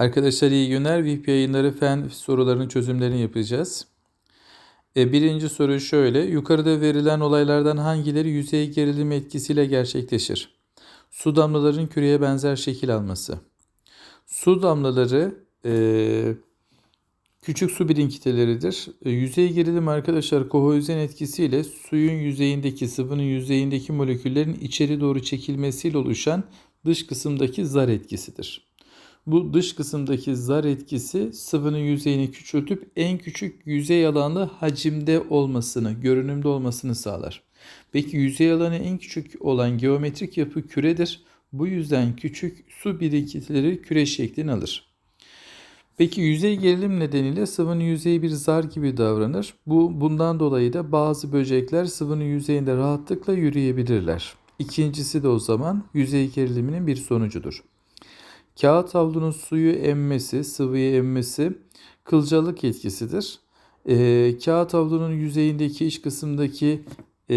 Arkadaşlar iyi günler. VIP yayınları fen sorularının çözümlerini yapacağız. E, birinci soru şöyle. Yukarıda verilen olaylardan hangileri yüzey gerilim etkisiyle gerçekleşir? Su damlaların küreye benzer şekil alması. Su damlaları e, küçük su birikintileridir. E, yüzey gerilim arkadaşlar kohezyon etkisiyle suyun yüzeyindeki sıvının yüzeyindeki moleküllerin içeri doğru çekilmesiyle oluşan dış kısımdaki zar etkisidir. Bu dış kısımdaki zar etkisi sıvının yüzeyini küçültüp en küçük yüzey alanı hacimde olmasını, görünümde olmasını sağlar. Peki yüzey alanı en küçük olan geometrik yapı küredir. Bu yüzden küçük su birikintileri küre şeklini alır. Peki yüzey gerilim nedeniyle sıvının yüzeyi bir zar gibi davranır. Bu bundan dolayı da bazı böcekler sıvının yüzeyinde rahatlıkla yürüyebilirler. İkincisi de o zaman yüzey geriliminin bir sonucudur. Kağıt havlunun suyu emmesi, sıvıyı emmesi kılcalık etkisidir. Ee, kağıt havlunun yüzeyindeki iç kısımdaki e,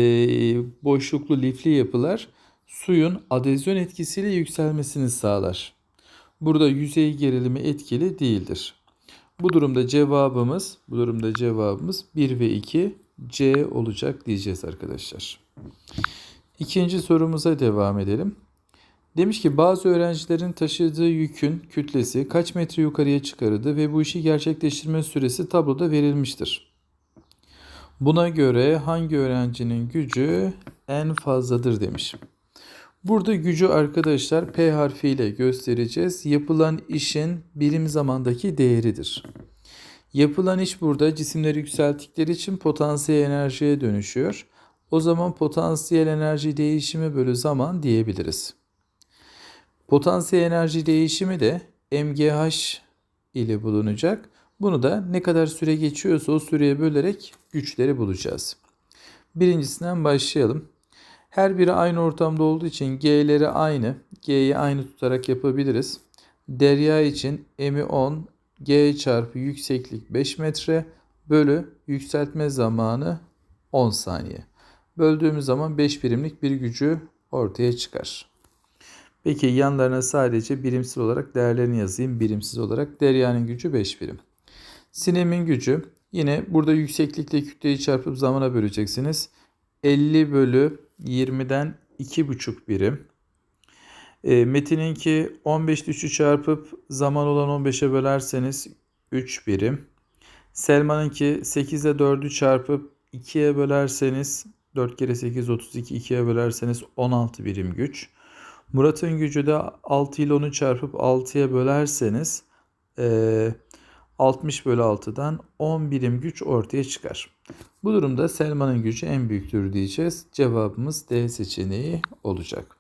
boşluklu lifli yapılar suyun adezyon etkisiyle yükselmesini sağlar. Burada yüzey gerilimi etkili değildir. Bu durumda cevabımız, bu durumda cevabımız 1 ve 2 C olacak diyeceğiz arkadaşlar. İkinci sorumuza devam edelim. Demiş ki bazı öğrencilerin taşıdığı yükün kütlesi kaç metre yukarıya çıkarıldı ve bu işi gerçekleştirme süresi tabloda verilmiştir. Buna göre hangi öğrencinin gücü en fazladır demiş. Burada gücü arkadaşlar P harfiyle göstereceğiz. Yapılan işin birim zamandaki değeridir. Yapılan iş burada cisimleri yükselttikleri için potansiyel enerjiye dönüşüyor. O zaman potansiyel enerji değişimi bölü zaman diyebiliriz. Potansiyel enerji değişimi de MGH ile bulunacak. Bunu da ne kadar süre geçiyorsa o süreye bölerek güçleri bulacağız. Birincisinden başlayalım. Her biri aynı ortamda olduğu için G'leri aynı. G'yi aynı tutarak yapabiliriz. Derya için M'i 10, G çarpı yükseklik 5 metre bölü yükseltme zamanı 10 saniye. Böldüğümüz zaman 5 birimlik bir gücü ortaya çıkar. Peki yanlarına sadece birimsel olarak değerlerini yazayım. Birimsiz olarak Derya'nın gücü 5 birim. Sinem'in gücü yine burada yükseklikle kütleyi çarpıp zamana böleceksiniz. 50 bölü 20'den 2,5 birim. E, Metin'inki 15 3'ü çarpıp zaman olan 15'e bölerseniz 3 birim. Selma'nınki 8'e 4'ü çarpıp 2'ye bölerseniz 4 kere 8 32 2'ye bölerseniz 16 birim güç. Murat'ın gücü de 6 ile 10'u çarpıp 6'ya bölerseniz e, 60 bölü 6'dan 10 birim güç ortaya çıkar. Bu durumda Selma'nın gücü en büyüktür diyeceğiz. Cevabımız D seçeneği olacak.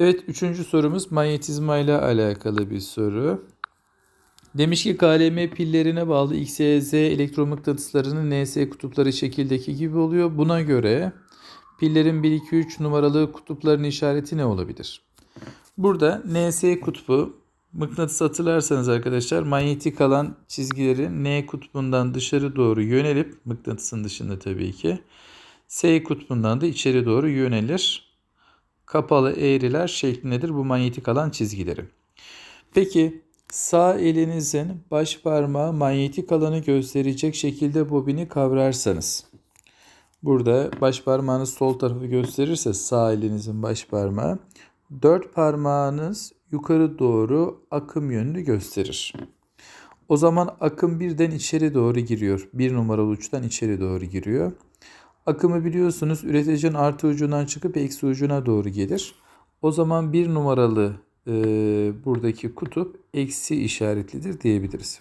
Evet üçüncü sorumuz manyetizma ile alakalı bir soru. Demiş ki KLM pillerine bağlı X, Y, Z elektromıknatıslarının NS kutupları şekildeki gibi oluyor. Buna göre Pillerin 1, 2, 3 numaralı kutupların işareti ne olabilir? Burada NS kutbu mıknatıs hatırlarsanız arkadaşlar manyetik alan çizgileri N kutbundan dışarı doğru yönelip mıknatısın dışında tabii ki S kutbundan da içeri doğru yönelir. Kapalı eğriler şeklindedir bu manyetik alan çizgileri. Peki sağ elinizin baş parmağı manyetik alanı gösterecek şekilde bobini kavrarsanız Burada baş parmağınız sol tarafı gösterirse sağ elinizin baş parmağı. Dört parmağınız yukarı doğru akım yönünü gösterir. O zaman akım birden içeri doğru giriyor. Bir numaralı uçtan içeri doğru giriyor. Akımı biliyorsunuz üreticinin artı ucundan çıkıp eksi ucuna doğru gelir. O zaman bir numaralı e, buradaki kutup eksi işaretlidir diyebiliriz.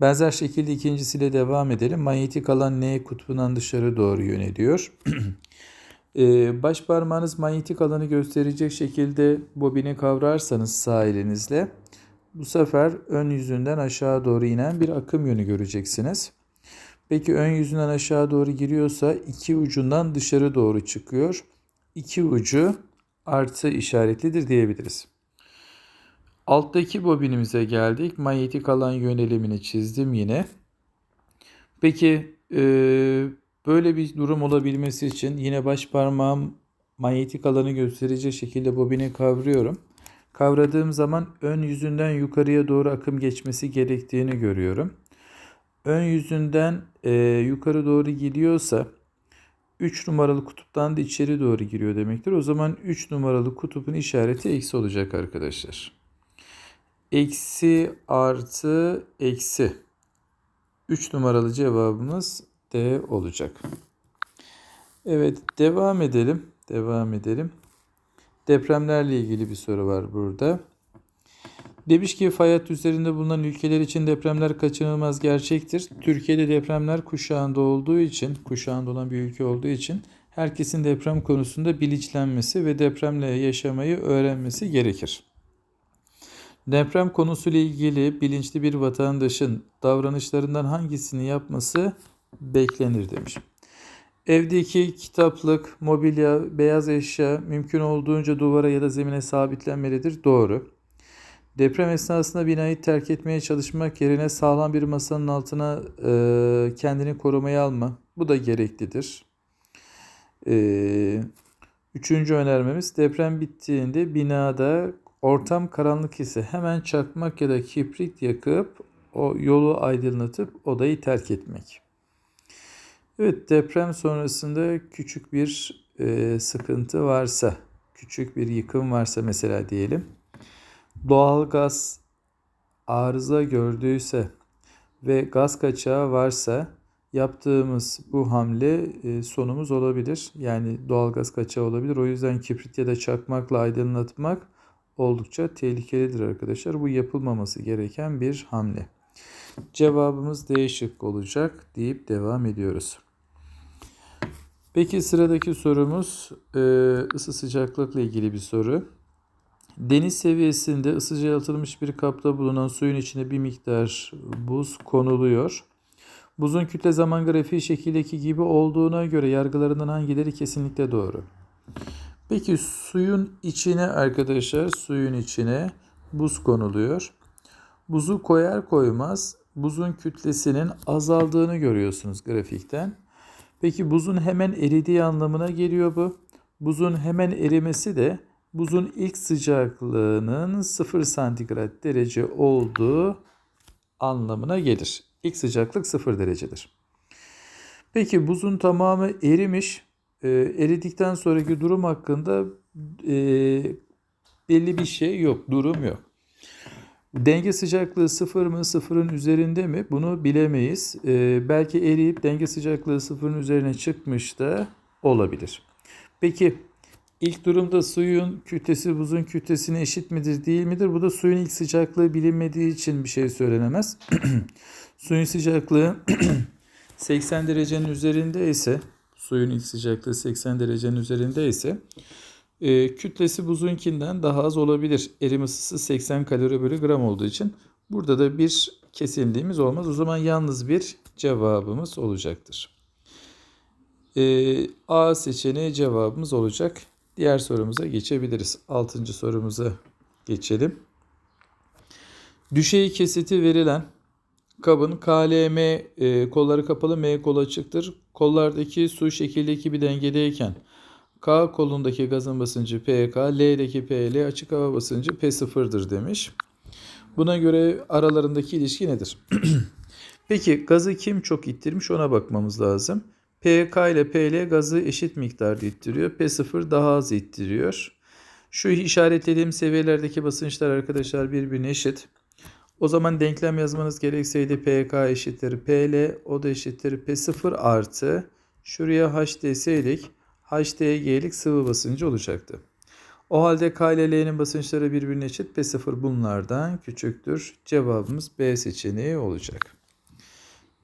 Benzer şekilde ikincisiyle devam edelim. Manyetik alan N kutbundan dışarı doğru yöneliyor. ee, baş parmağınız manyetik alanı gösterecek şekilde bobini kavrarsanız sağ elinizle bu sefer ön yüzünden aşağı doğru inen bir akım yönü göreceksiniz. Peki ön yüzünden aşağı doğru giriyorsa iki ucundan dışarı doğru çıkıyor. İki ucu artı işaretlidir diyebiliriz. Alttaki bobinimize geldik. Manyetik alan yönelimini çizdim yine. Peki e, böyle bir durum olabilmesi için yine baş parmağım manyetik alanı gösterecek şekilde bobini kavruyorum. kavradığım zaman ön yüzünden yukarıya doğru akım geçmesi gerektiğini görüyorum. Ön yüzünden e, yukarı doğru gidiyorsa 3 numaralı kutuptan da içeri doğru giriyor demektir. O zaman 3 numaralı kutubun işareti eksi olacak arkadaşlar. Eksi artı eksi. 3 numaralı cevabımız D olacak. Evet devam edelim. Devam edelim. Depremlerle ilgili bir soru var burada. Demiş ki fay hattı üzerinde bulunan ülkeler için depremler kaçınılmaz gerçektir. Türkiye'de depremler kuşağında olduğu için, kuşağında olan bir ülke olduğu için herkesin deprem konusunda bilinçlenmesi ve depremle yaşamayı öğrenmesi gerekir. Deprem konusuyla ilgili bilinçli bir vatandaşın davranışlarından hangisini yapması beklenir demiş. Evdeki kitaplık, mobilya, beyaz eşya mümkün olduğunca duvara ya da zemine sabitlenmelidir. Doğru. Deprem esnasında binayı terk etmeye çalışmak yerine sağlam bir masanın altına e, kendini korumaya alma. Bu da gereklidir. E, üçüncü önermemiz deprem bittiğinde binada ortam karanlık ise hemen çakmak ya da kibrit yakıp o yolu aydınlatıp odayı terk etmek. Evet deprem sonrasında küçük bir e, sıkıntı varsa, küçük bir yıkım varsa mesela diyelim. Doğalgaz arıza gördüyse ve gaz kaçağı varsa yaptığımız bu hamle e, sonumuz olabilir. Yani doğalgaz kaçağı olabilir. O yüzden kibrit ya da çakmakla aydınlatmak oldukça tehlikelidir arkadaşlar. Bu yapılmaması gereken bir hamle. Cevabımız D şıkkı olacak deyip devam ediyoruz. Peki sıradaki sorumuz e, ısı sıcaklıkla ilgili bir soru. Deniz seviyesinde ısı yalıtılmış bir kapta bulunan suyun içine bir miktar buz konuluyor. Buzun kütle zaman grafiği şekildeki gibi olduğuna göre yargılarından hangileri kesinlikle doğru? Peki suyun içine arkadaşlar suyun içine buz konuluyor. Buzu koyar koymaz buzun kütlesinin azaldığını görüyorsunuz grafikten. Peki buzun hemen eridiği anlamına geliyor bu. Buzun hemen erimesi de buzun ilk sıcaklığının 0 santigrat derece olduğu anlamına gelir. İlk sıcaklık 0 derecedir. Peki buzun tamamı erimiş. E, eridikten sonraki durum hakkında e, belli bir şey yok, durum yok. Denge sıcaklığı sıfır mı, sıfırın üzerinde mi bunu bilemeyiz. E, belki eriyip denge sıcaklığı sıfırın üzerine çıkmış da olabilir. Peki ilk durumda suyun kütlesi buzun kütlesine eşit midir değil midir? Bu da suyun ilk sıcaklığı bilinmediği için bir şey söylenemez. suyun sıcaklığı 80 derecenin üzerinde ise suyun ilk sıcaklığı 80 derecenin üzerinde ise e, kütlesi buzunkinden daha az olabilir. Erim ısısı 80 kalori bölü gram olduğu için burada da bir kesinliğimiz olmaz. O zaman yalnız bir cevabımız olacaktır. E, A seçeneği cevabımız olacak. Diğer sorumuza geçebiliriz. Altıncı sorumuza geçelim. Düşey kesiti verilen kabın KLM e, kolları kapalı M kolu açıktır. Kollardaki su şekildeki bir dengedeyken K kolundaki gazın basıncı PK, L'deki PL açık hava basıncı P0'dır demiş. Buna göre aralarındaki ilişki nedir? Peki gazı kim çok ittirmiş ona bakmamız lazım. PK ile PL gazı eşit miktarda ittiriyor. P0 daha az ittiriyor. Şu işaretlediğim seviyelerdeki basınçlar arkadaşlar birbirine eşit. O zaman denklem yazmanız gerekseydi PK eşittir PL, o da eşittir P0 artı. Şuraya H deseydik HDG'lik sıvı basıncı olacaktı. O halde K ile L'nin basınçları birbirine eşit. P0 bunlardan küçüktür. Cevabımız B seçeneği olacak.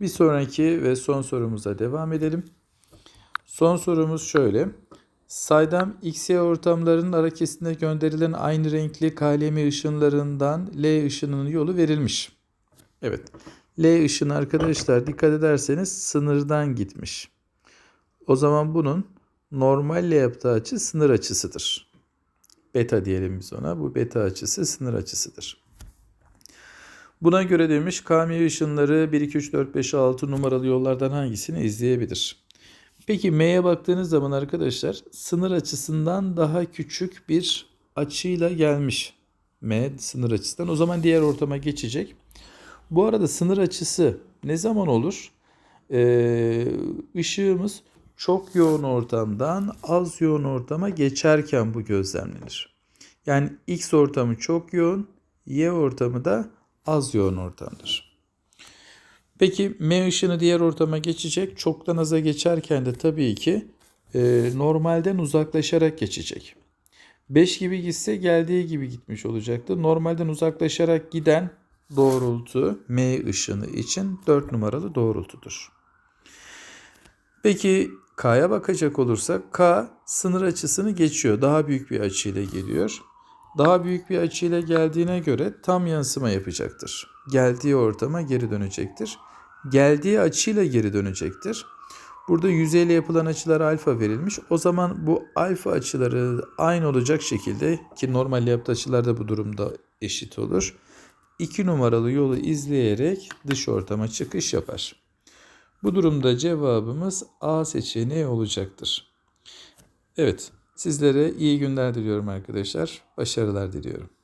Bir sonraki ve son sorumuza devam edelim. Son sorumuz şöyle. Saydam XY ortamlarının ara kesitine gönderilen aynı renkli KLM ışınlarından L ışınının yolu verilmiş. Evet. L ışını arkadaşlar dikkat ederseniz sınırdan gitmiş. O zaman bunun normalle yaptığı açı sınır açısıdır. Beta diyelim biz ona. Bu beta açısı sınır açısıdır. Buna göre demiş KM ışınları 1, 2, 3, 4, 5, 6 numaralı yollardan hangisini izleyebilir? Peki M'ye baktığınız zaman arkadaşlar sınır açısından daha küçük bir açıyla gelmiş. M sınır açısından. O zaman diğer ortama geçecek. Bu arada sınır açısı ne zaman olur? Ee, ışığımız çok yoğun ortamdan az yoğun ortama geçerken bu gözlemlenir. Yani X ortamı çok yoğun, Y ortamı da az yoğun ortamdır. Peki M ışını diğer ortama geçecek. Çoktan aza geçerken de tabii ki e, normalden uzaklaşarak geçecek. 5 gibi gitse geldiği gibi gitmiş olacaktı. Normalden uzaklaşarak giden doğrultu M ışını için 4 numaralı doğrultudur. Peki K'ya bakacak olursak K sınır açısını geçiyor. Daha büyük bir açıyla geliyor. Daha büyük bir açıyla geldiğine göre tam yansıma yapacaktır. Geldiği ortama geri dönecektir. Geldiği açıyla geri dönecektir. Burada yüzeyle yapılan açılar alfa verilmiş. O zaman bu alfa açıları aynı olacak şekilde ki normal yaptığı açılar da bu durumda eşit olur. 2 numaralı yolu izleyerek dış ortama çıkış yapar. Bu durumda cevabımız A seçeneği olacaktır. Evet, sizlere iyi günler diliyorum arkadaşlar. Başarılar diliyorum.